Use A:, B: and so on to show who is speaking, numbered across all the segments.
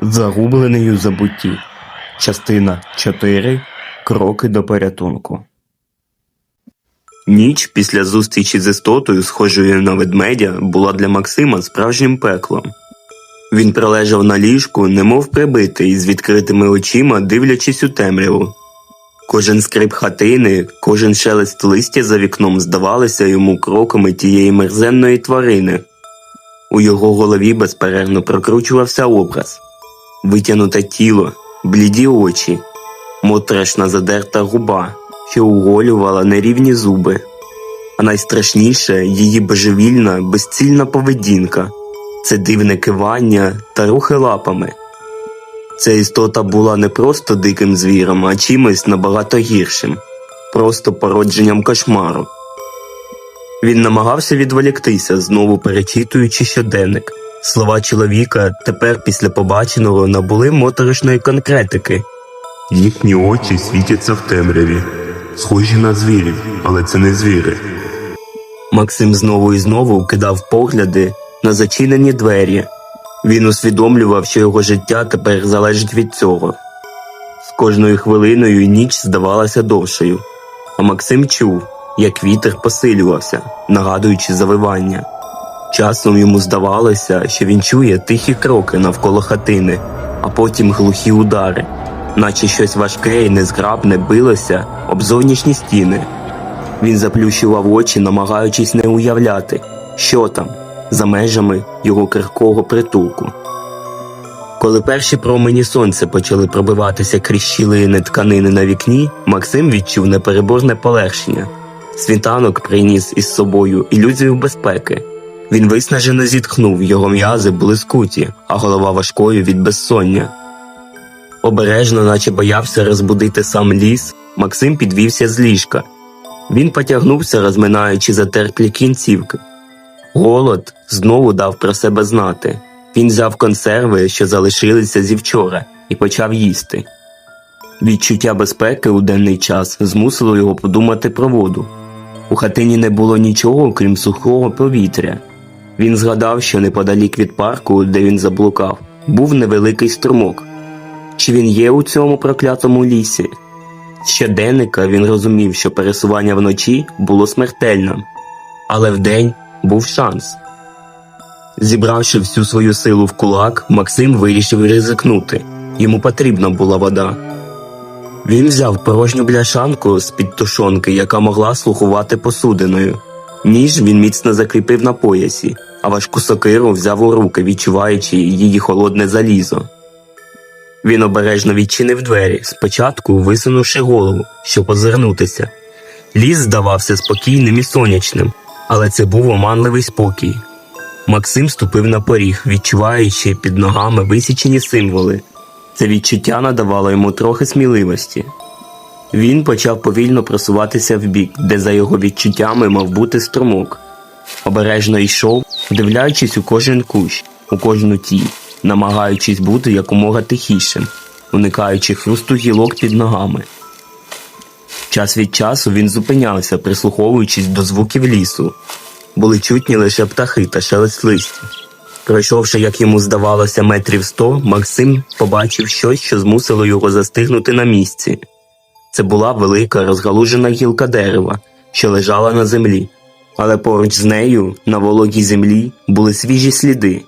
A: Загублений у забутті. Частина 4. Кроки до порятунку. Ніч після зустрічі з істотою, схожою на ведмедя, була для Максима справжнім пеклом. Він пролежав на ліжку, немов прибитий, з відкритими очима, дивлячись у темряву. Кожен скрип хатини, кожен шелест листя за вікном здавалися йому кроками тієї мерзенної тварини. У його голові безперервно прокручувався образ витягнуте тіло, бліді очі, моторошна задерта губа, що уголювала нерівні зуби. А найстрашніше її божевільна, безцільна поведінка, це дивне кивання та рухи лапами. Ця істота була не просто диким звіром, а чимось набагато гіршим, просто породженням кошмару. Він намагався відволіктися, знову перечитуючи щоденник. Слова чоловіка тепер після побаченого набули моторошної конкретики.
B: Їхні очі світяться в темряві, схожі на звірів, але це не звіри.
A: Максим знову і знову кидав погляди на зачинені двері. Він усвідомлював, що його життя тепер залежить від цього. З кожною хвилиною ніч здавалася довшою, а Максим чув, як вітер посилювався, нагадуючи завивання. Часом йому здавалося, що він чує тихі кроки навколо хатини, а потім глухі удари, наче щось важке і незграбне билося об зовнішні стіни. Він заплющував очі, намагаючись не уявляти, що там, за межами його крихкого притулку. Коли перші промені сонця почали пробиватися крізь щілини тканини на вікні, Максим відчув непереборне полегшення. Світанок приніс із собою ілюзію безпеки. Він виснажено зітхнув, його м'язи були скуті, а голова важкою від безсоння. Обережно, наче боявся розбудити сам ліс, Максим підвівся з ліжка. Він потягнувся, розминаючи затерплі кінцівки. Голод знову дав про себе знати. Він взяв консерви, що залишилися зі вчора, і почав їсти. Відчуття безпеки у денний час змусило його подумати про воду. У хатині не було нічого, крім сухого повітря. Він згадав, що неподалік від парку, де він заблукав, був невеликий струмок. Чи він є у цьому проклятому лісі? З щоденника він розумів, що пересування вночі було смертельним, але вдень був шанс. Зібравши всю свою силу в кулак, Максим вирішив ризикнути. Йому потрібна була вода. Він взяв порожню бляшанку з під тушонки, яка могла слухувати посудиною. Ніж він міцно закріпив на поясі, а важку сокиру взяв у руки, відчуваючи її холодне залізо. Він обережно відчинив двері, спочатку висунувши голову, щоб озирнутися. Ліс здавався спокійним і сонячним, але це був оманливий спокій. Максим ступив на поріг, відчуваючи під ногами висічені символи. Це відчуття надавало йому трохи сміливості. Він почав повільно просуватися вбік, де за його відчуттями мав бути струмок. Обережно йшов, вдивляючись у кожен кущ, у кожну тінь, намагаючись бути якомога тихішим, уникаючи хрусту гілок під ногами. Час від часу він зупинявся, прислуховуючись до звуків лісу. Були чутні лише птахи та шелест листя. Пройшовши, як йому здавалося, метрів сто, Максим побачив щось, що змусило його застигнути на місці. Це була велика розгалужена гілка дерева, що лежала на землі, але поруч з нею, на вологій землі, були свіжі сліди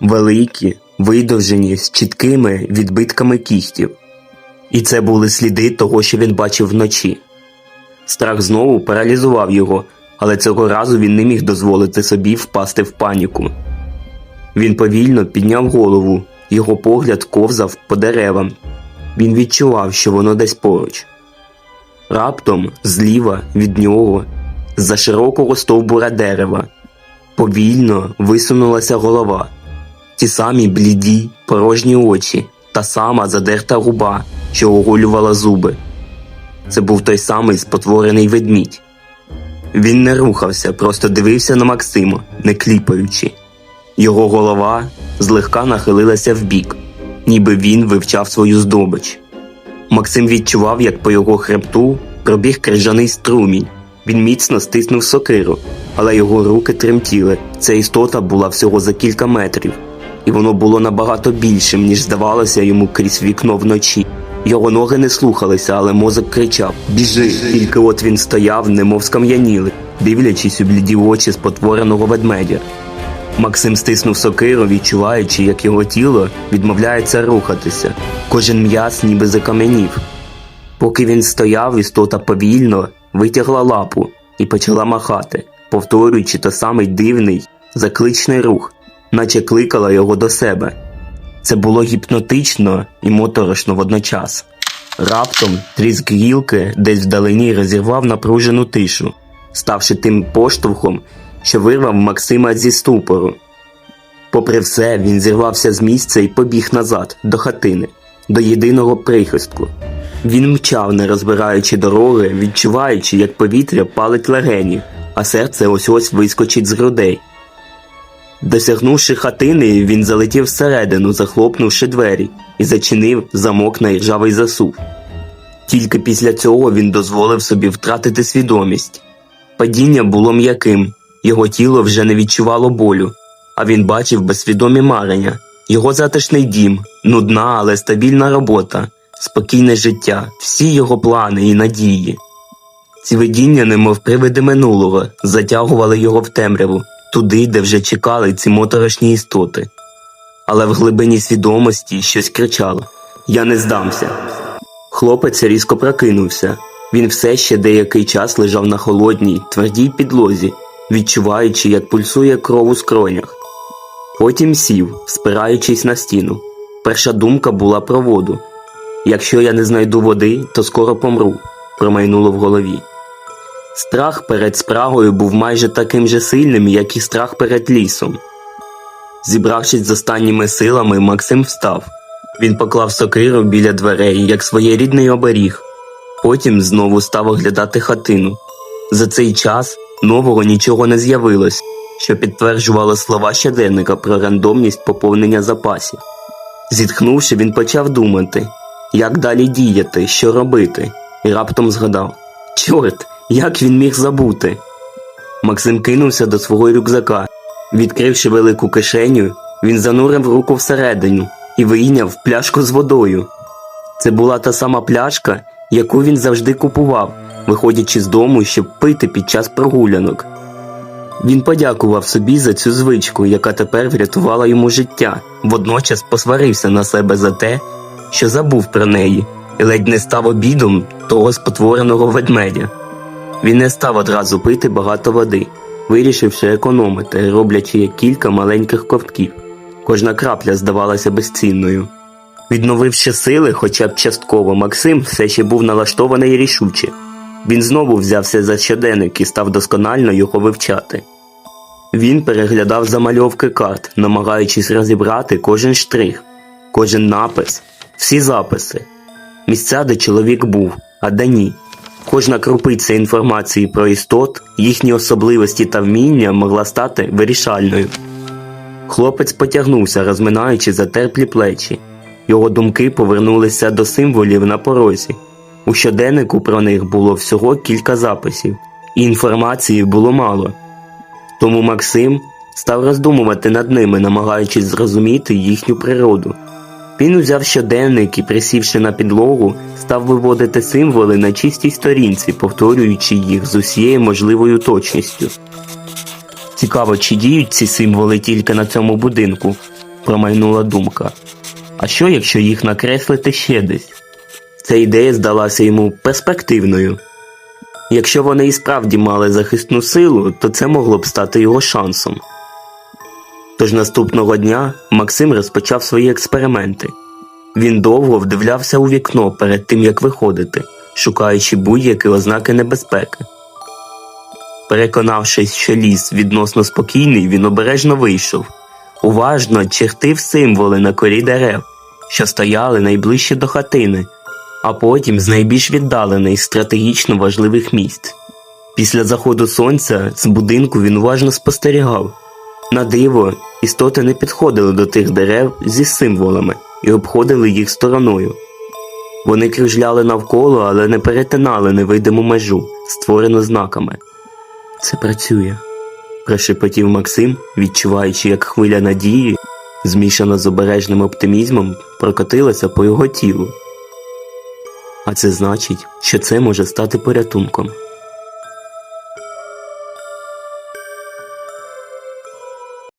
A: великі, видовжені з чіткими відбитками кігтів. І це були сліди того, що він бачив вночі. Страх знову паралізував його, але цього разу він не міг дозволити собі впасти в паніку. Він повільно підняв голову, його погляд ковзав по деревам. Він відчував, що воно десь поруч. Раптом, зліва від нього, з-за широкого стовбура дерева, повільно висунулася голова. Ті самі бліді, порожні очі, та сама задерта губа, що оголювала зуби. Це був той самий спотворений ведмідь. Він не рухався, просто дивився на Максима, не кліпаючи. Його голова злегка нахилилася вбік, ніби він вивчав свою здобич. Максим відчував, як по його хребту пробіг крижаний струмінь. Він міцно стиснув сокиру, але його руки тремтіли. Ця істота була всього за кілька метрів. і воно було набагато більшим, ніж здавалося йому крізь вікно вночі. Його ноги не слухалися, але мозок кричав Біжи! Тільки от він стояв, немов скам'янілий, дивлячись у бліді очі спотвореного ведмедя. Максим стиснув сокиру, відчуваючи, як його тіло відмовляється рухатися. Кожен м'яз ніби закам'янів. Поки він стояв, істота повільно витягла лапу і почала махати, повторюючи той самий дивний, закличний рух, наче кликала його до себе. Це було гіпнотично і моторошно водночас. Раптом тріск гілки десь вдалині розірвав напружену тишу, ставши тим поштовхом, що вирвав Максима зі ступору. Попри все, він зірвався з місця і побіг назад, до хатини, до єдиного прихистку. Він мчав, не розбираючи дороги, відчуваючи, як повітря палить легені, а серце ось ось вискочить з грудей. Досягнувши хатини, він залетів всередину, захлопнувши двері, і зачинив замок на іржавий засув. Тільки після цього він дозволив собі втратити свідомість. Падіння було м'яким, його тіло вже не відчувало болю, а він бачив безсвідомі марення, його затишний дім, нудна, але стабільна робота, спокійне життя, всі його плани і надії. Ці видіння, немов привиди минулого, затягували його в темряву, туди, де вже чекали ці моторошні істоти. Але в глибині свідомості щось кричало Я не здамся. Хлопець різко прокинувся. Він все ще деякий час лежав на холодній, твердій підлозі, відчуваючи, як пульсує кров у скронях. Потім сів, спираючись на стіну. Перша думка була про воду. Якщо я не знайду води, то скоро помру, промайнуло в голові. Страх перед спрагою був майже таким же сильним, як і страх перед лісом. Зібравшись з останніми силами, Максим встав. Він поклав сокиру біля дверей, як своєрідний оберіг. Потім знову став оглядати хатину. За цей час нового нічого не з'явилось, що підтверджувало слова щоденника про рандомність поповнення запасів. Зітхнувши, він почав думати, як далі діяти, що робити, і раптом згадав: Чорт, як він міг забути? Максим кинувся до свого рюкзака. Відкривши велику кишеню, він занурив руку всередину і вийняв пляшку з водою. Це була та сама пляшка, яку він завжди купував, виходячи з дому, щоб пити під час прогулянок. Він подякував собі за цю звичку, яка тепер врятувала йому життя, водночас посварився на себе за те, що забув про неї, і ледь не став обідом того спотвореного ведмедя. Він не став одразу пити багато води, вирішивши економити, роблячи кілька маленьких ковтків. Кожна крапля здавалася безцінною. Відновивши сили, хоча б частково, Максим все ще був налаштований рішуче. Він знову взявся за щоденник і став досконально його вивчати. Він переглядав замальовки карт, намагаючись розібрати кожен штрих, кожен напис, всі записи, місця, де чоловік був, а де ні. Кожна крупиця інформації про істот, їхні особливості та вміння могла стати вирішальною. Хлопець потягнувся, розминаючи затерплі плечі. Його думки повернулися до символів на порозі. У щоденнику про них було всього кілька записів, і інформації було мало. Тому Максим став роздумувати над ними, намагаючись зрозуміти їхню природу. Він узяв щоденник і, присівши на підлогу, став виводити символи на чистій сторінці, повторюючи їх з усією можливою точністю. Цікаво, чи діють ці символи тільки на цьому будинку, промайнула думка. А що, якщо їх накреслити ще десь? Ця ідея здалася йому перспективною. Якщо вони і справді мали захисну силу, то це могло б стати його шансом. Тож наступного дня Максим розпочав свої експерименти. Він довго вдивлявся у вікно перед тим, як виходити, шукаючи будь-які ознаки небезпеки. Переконавшись, що ліс відносно спокійний, він обережно вийшов, уважно чертив символи на корі дерев, що стояли найближче до хатини, а потім з найбільш віддалених стратегічно важливих місць. Після заходу сонця з будинку він уважно спостерігав. На диво, істоти не підходили до тих дерев зі символами і обходили їх стороною. Вони кружляли навколо, але не перетинали невидиму межу, створену знаками. Це працює, прошепотів Максим, відчуваючи, як хвиля надії змішана з обережним оптимізмом, прокотилася по його тілу. А це значить, що це може стати порятунком.